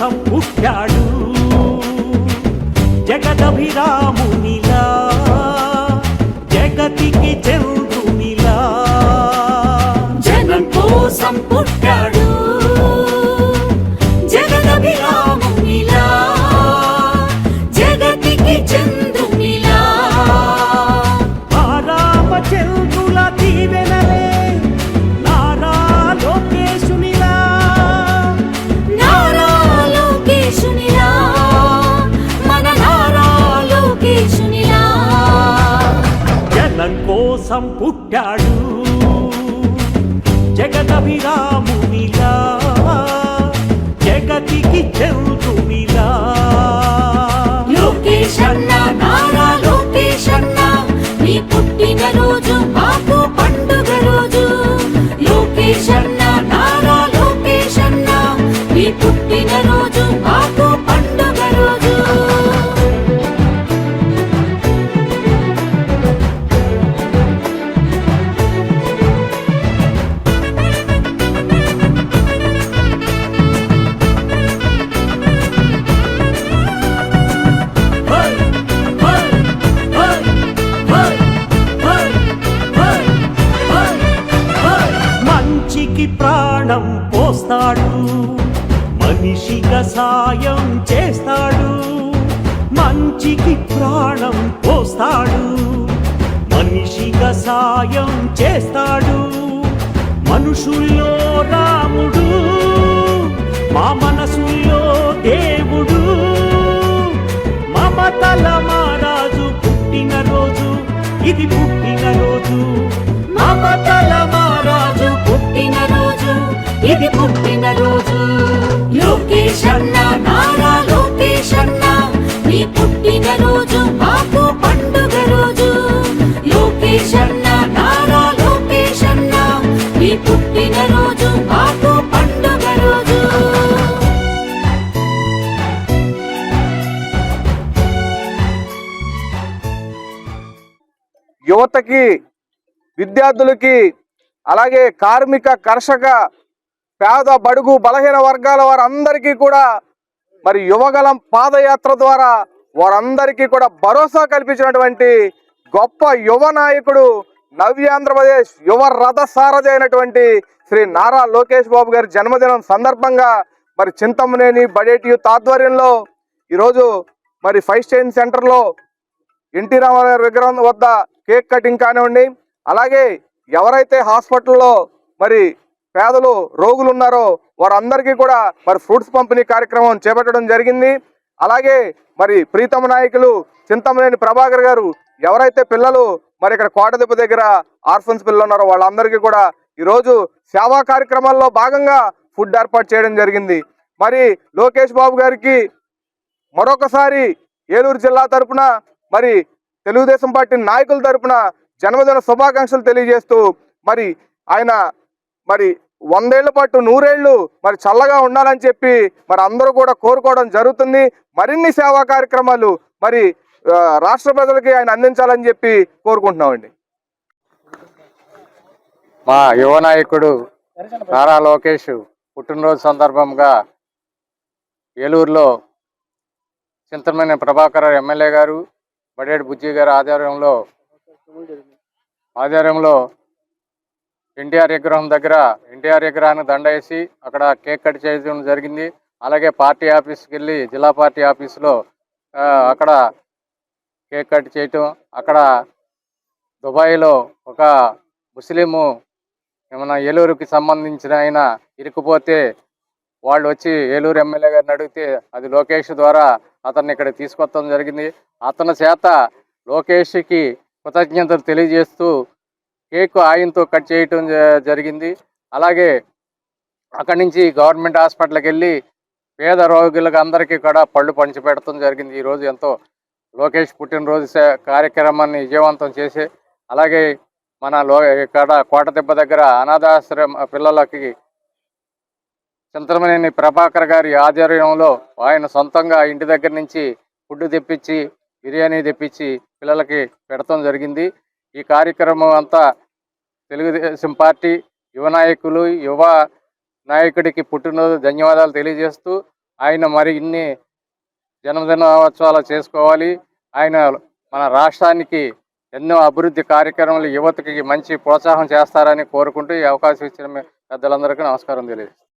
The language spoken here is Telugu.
కోసం పుట్టాడు. జగదభిరామునిలా జగతికి చెరుతునిలా జనం కోసం పుట్టాడు. జగదభిరామునిలా జగతికి చెందు కోసం పుట్టాడు. జగదభిరాముడు ప్రాణం పోస్తాడు. మనిషిగా సాయం చేస్తాడు. మంచికి ప్రాణం పోస్తాడు. మనిషిగా సాయం చేస్తాడు. మనుషుల్లో రాముడు రోజు మాకు పండుగ రోజు. లోకేష్ అన్న నారా లోకేష్ అన్న పుట్టిన రోజు మాకు పండుగ రోజు. యువతకి విద్యార్థులకి అలాగే కార్మిక కర్షక పేద బడుగు బలహీన వర్గాల వారందరికీ కూడా మరి యువగలం పాదయాత్ర ద్వారా వారందరికీ కూడా భరోసా కల్పించినటువంటి గొప్ప యువ నాయకుడు నవ్యాంధ్రప్రదేశ్ యువ రథ సారథి అయినటువంటి శ్రీ నారా లోకేష్ బాబు గారి జన్మదినం సందర్భంగా మరి చింతమనేని బడేటియు యూత్ ఆధ్వర్యంలో ఈరోజు మరి ఫైవ్ స్టైన్ సెంటర్లో ఎన్టీ రామారావు గారి విగ్రహం వద్ద కేక్ కటింగ్ కానివ్వండి అలాగే ఎవరైతే హాస్పిటల్లో మరి పేదలు రోగులు ఉన్నారో వారందరికీ కూడా మరి ఫ్రూట్స్ పంపిణీ కార్యక్రమం చేపట్టడం జరిగింది. అలాగే మరి ప్రీతమ నాయకులు చింతమనేని ప్రభాకర్ గారు ఎవరైతే పిల్లలు మరి ఇక్కడ కోటదెబ్బ దగ్గర ఆర్ఫన్స్ పిల్లలు ఉన్నారో వాళ్ళందరికీ కూడా ఈరోజు సేవా కార్యక్రమాల్లో భాగంగా ఫుడ్ ఏర్పాటు చేయడం జరిగింది. మరి లోకేష్ బాబు గారికి మరొకసారి ఏలూరు జిల్లా తరపున మరి తెలుగుదేశం పార్టీ నాయకుల తరపున జన్మదిన శుభాకాంక్షలు తెలియజేస్తూ మరి ఆయన మరి వందేళ్ళ పాటు నూరేళ్ళు మరి చల్లగా ఉండాలని చెప్పి మరి అందరూ కూడా కోరుకోవడం జరుగుతుంది. మరిన్ని సేవా కార్యక్రమాలు మరి రాష్ట్ర ప్రజలకి ఆయన అందించాలని చెప్పి కోరుకుంటున్నామండి. మా యువ నాయకుడు నారా లోకేష్ పుట్టినరోజు సందర్భంగా ఏలూరులో చింతమైన ప్రభాకర్ ఎమ్మెల్యే గారు బడేడు బుజ్జి గారి ఆధ్వర్యంలో ఆధ్వర్యంలో ఎన్టీఆర్ విగ్రహం దగ్గర ఎన్టీఆర్ విగ్రహాన్ని దండ వేసి అక్కడ కేక్ కట్ చేయడం జరిగింది. అలాగే పార్టీ ఆఫీస్కి వెళ్ళి జిల్లా పార్టీ ఆఫీసులో అక్కడ కేక్ కట్ చేయటం అక్కడ దుబాయ్లో ఒక ముస్లిము ఏమైనా ఏలూరుకి సంబంధించిన ఆయన ఇరుక్కుపోతే వాళ్ళు వచ్చి ఏలూరు ఎమ్మెల్యే గారిని అడిగితే అది లోకేష్ ద్వారా అతన్ని ఇక్కడ తీసుకొస్తాం జరిగింది. అతని చేత లోకేష్కి కృతజ్ఞతలు తెలియజేస్తూ కేక్ ఆయనతో కట్ చేయటం జరిగింది. అలాగే అక్కడి నుంచి గవర్నమెంట్ హాస్పిటల్కి వెళ్ళి పేద రోగులకు అందరికీ కూడా పళ్ళు పంచిపెడతాం జరిగింది. ఈరోజు ఎంతో లోకేష్ పుట్టినరోజు కార్యక్రమాన్ని విజయవంతం చేసి అలాగే మన లో ఇక్కడ కోటదెబ్బ దగ్గర అనాథాశ్రమ పిల్లలకి చింతమనేని ప్రభాకర్ గారి ఆధ్వర్యంలో ఆయన సొంతంగా ఇంటి దగ్గర నుంచి ఫుడ్ తెప్పించి బిర్యానీ తెప్పించి పిల్లలకి పెడతాం జరిగింది. ఈ కార్యక్రమం అంతా తెలుగుదేశం పార్టీ యువ నాయకులు యువ నాయకుడికి పుట్టినరోజు ధన్యవాదాలు తెలియజేస్తూ ఆయన మరి ఇన్ని జన్మదినోత్సవాలు చేసుకోవాలి. ఆయన మన రాష్ట్రానికి ఎన్నో అభివృద్ధి కార్యక్రమాలు యువతకి మంచి ప్రోత్సాహం చేస్తారని కోరుకుంటూ ఈ అవకాశం ఇచ్చిన పెద్దలందరికీ నమస్కారం తెలియజేస్తాను